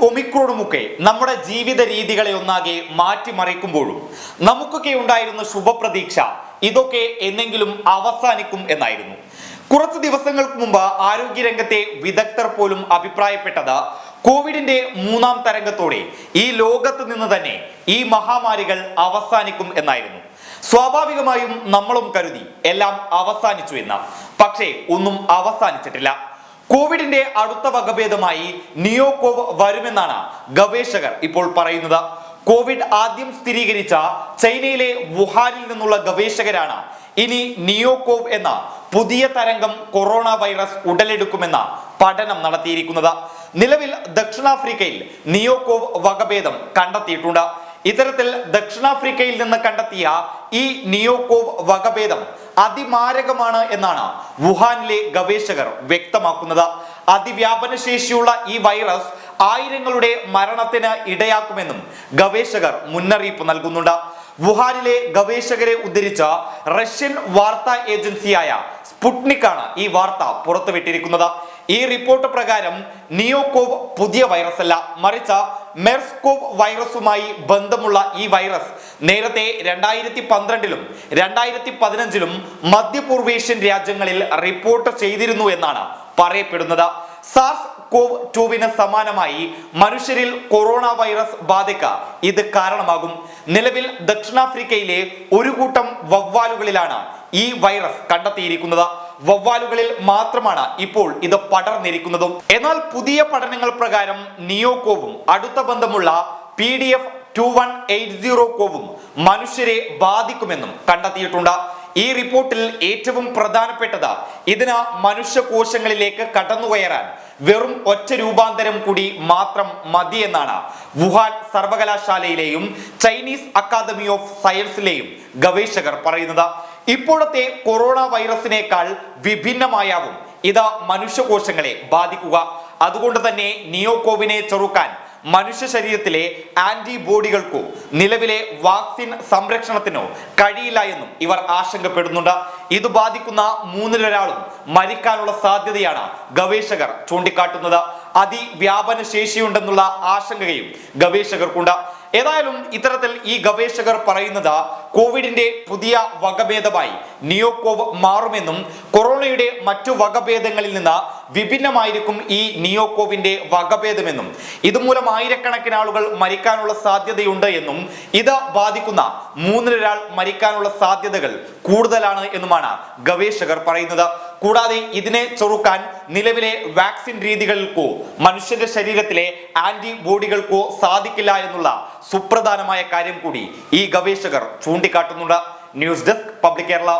ഒമിക്രോണുമൊക്കെ നമ്മുടെ ജീവിത രീതികളെ ഒന്നാകെ മാറ്റിമറിക്കുമ്പോഴും നമുക്കൊക്കെ ഉണ്ടായിരുന്ന ശുഭപ്രതീക്ഷ ഇതൊക്കെ എന്നെങ്കിലും അവസാനിക്കും എന്നായിരുന്നു. കുറച്ച് ദിവസങ്ങൾക്ക് മുമ്പ് ആരോഗ്യരംഗത്തെ വിദഗ്ധർ പോലും അഭിപ്രായപ്പെട്ടത് കോവിഡിന്റെ മൂന്നാം തരംഗത്തോടെ ഈ ലോകത്ത് നിന്ന് തന്നെ ഈ മഹാമാരികൾ അവസാനിക്കും എന്നായിരുന്നു. സ്വാഭാവികമായും നമ്മളും കരുതി എല്ലാം അവസാനിച്ചു എന്ന. പക്ഷേ ഒന്നും അവസാനിച്ചിട്ടില്ല. കോവിഡിന്റെ അടുത്ത വകഭേദമായി നിയോകോവ് വരുമെന്നാണ് ഗവേഷകർ ഇപ്പോൾ പറയുന്നത്. കോവിഡ് ആദ്യം സ്ഥിരീകരിച്ച ചൈനയിലെ വുഹാനിൽ നിന്നുള്ള ഗവേഷകരാണ് ഇനി നിയോകോവ് എന്ന പുതിയ തരംഗം കൊറോണ വൈറസ് ഉടലെടുക്കുമെന്ന പഠനം നടത്തിയിരിക്കുന്നത്. നിലവിൽ ദക്ഷിണാഫ്രിക്കയിൽ നിയോകോവ് വകഭേദം കണ്ടെത്തിയിട്ടുണ്ട്. ഇത്തരത്തിൽ ദക്ഷിണാഫ്രിക്കയിൽ നിന്ന് കണ്ടെത്തിയ ഈ നിയോകോവ് വകഭേദം അതിമാരകമാണ് എന്നാണ് വുഹാനിലെ ഗവേഷകർ വ്യക്തമാക്കുന്നത്. അതിവ്യാപന ശേഷിയുള്ള ഈ വൈറസ് ആയിരങ്ങളുടെ മരണത്തിന് ഇടയാക്കുമെന്നും ഗവേഷകർ മുന്നറിയിപ്പ് നൽകുന്നുണ്ട്. വുഹാനിലെ ഗവേഷകരെ ഉദ്ധരിച്ച റഷ്യൻ വാർത്താ ഏജൻസിയായ സ്പുട്നിക് ആണ് ഈ വാർത്ത പുറത്തുവിട്ടിരിക്കുന്നത്. ഈ റിപ്പോർട്ട് പ്രകാരം നിയോകോവ് പുതിയ വൈറസ് അല്ല മറിച്ച് മെർസ്കോവ് വൈറസുമായി ബന്ധമുള്ള ഈ വൈറസ് നേരത്തെ രണ്ടായിരത്തി പന്ത്രണ്ടിലും രണ്ടായിരത്തി പതിനഞ്ചിലും മധ്യപൂർവേഷ്യൻ രാജ്യങ്ങളിൽ റിപ്പോർട്ട് ചെയ്തിരുന്നു എന്നാണ് പറയപ്പെടുന്നത്. സാർസ് കോവ് ടുവിന് സമാനമായി മനുഷ്യരിൽ കൊറോണ വൈറസ് ബാധയ്ക്ക് ഇത് കാരണമാകും. നിലവിൽ ദക്ഷിണാഫ്രിക്കയിലെ ഒരു കൂട്ടം വവ്വാലുകളിലാണ് ഈ വൈറസ് കണ്ടെത്തിയിരിക്കുന്നത്. വവ്വാലുകളിൽ മാത്രമാണ് ഇപ്പോൾ ഇത് പടർന്നിരിക്കുന്നതും. എന്നാൽ പുതിയ പഠനങ്ങൾ പ്രകാരം നിയോക്കോവും അടുത്ത ബന്ധമുള്ള P D F two one eight zero കോവും മനുഷ്യരെ ബാധിക്കുമെന്നും കണ്ടെത്തിയിട്ടുണ്ട്. ഈ റിപ്പോർട്ടിൽ ഏറ്റവും പ്രധാനപ്പെട്ടത് ഇതിന് മനുഷ്യകോശങ്ങളിലേക്ക് കടന്നുകയറാൻ വെറും ഒറ്റ രൂപാന്തരം കൂടി മാത്രം മതിയെന്നാണ് വുഹാൻ സർവകലാശാലയിലെയും ചൈനീസ് അക്കാദമി ഓഫ് സയൻസിലെയും ഗവേഷകർ പറയുന്നത്. ഇപ്പോഴത്തെ കൊറോണ വൈറസിനേക്കാൾ വിഭിന്നമായാവും. ഇത് മനുഷ്യകോശങ്ങളെ ബാധിക്കുക. അതുകൊണ്ട് തന്നെ നിയോകോവിനെ ചെറുക്കാൻ മനുഷ്യ ശരീരത്തിലെ ആന്റിബോഡികൾക്കോ നിലവിലെ വാക്സിൻ സംരക്ഷണത്തിനോ കഴിയില്ല എന്നും ഇവർ ആശങ്കപ്പെടുന്നുണ്ട്. ഇത് ബാധിക്കുന്ന മൂന്നിലൊരാളും മരിക്കാനുള്ള സാധ്യതയാണ് ഗവേഷകർ ചൂണ്ടിക്കാട്ടുന്നത്. അതിവ്യാപന ശേഷിയുണ്ടെന്നുള്ള ആശങ്കയും ഗവേഷകർക്കുണ്ട്. ഏതായാലും ഇത്തരത്തിൽ ഈ ഗവേഷകർ പറയുന്നത് കോവിഡിന്റെ പുതിയ വകഭേദമായി നിയോകോവ് മാറുമെന്നും കൊറോണയുടെ മറ്റു വകഭേദങ്ങളിൽ നിന്ന് വിഭിന്നമായിരിക്കും ഈ നിയോകോവിന്റെ വകഭേദമെന്നും ഇതുമൂലം ആയിരക്കണക്കിന് ആളുകൾ മരിക്കാനുള്ള സാധ്യതയുണ്ട് എന്നും ഇത് ബാധിക്കുന്ന മൂന്നിലൊരാൾ മരിക്കാനുള്ള സാധ്യതകൾ കൂടുതലാണ് എന്നുമാണ് ഗവേഷകർ പറയുന്നത്. കൂടാതെ ഇതിനെ ചെറുക്കാൻ നിലവിലെ വാക്സിൻ രീതികൾക്കോ മനുഷ്യന്റെ ശരീരത്തിലെ ആന്റിബോഡികൾക്കോ സാധിക്കില്ല എന്നുള്ള സുപ്രധാനമായ കാര്യം കൂടി ഈ ഗവേഷകർ ചൂണ്ടിക്കാട്ടുന്നുണ്ട്. News desk public Kerala.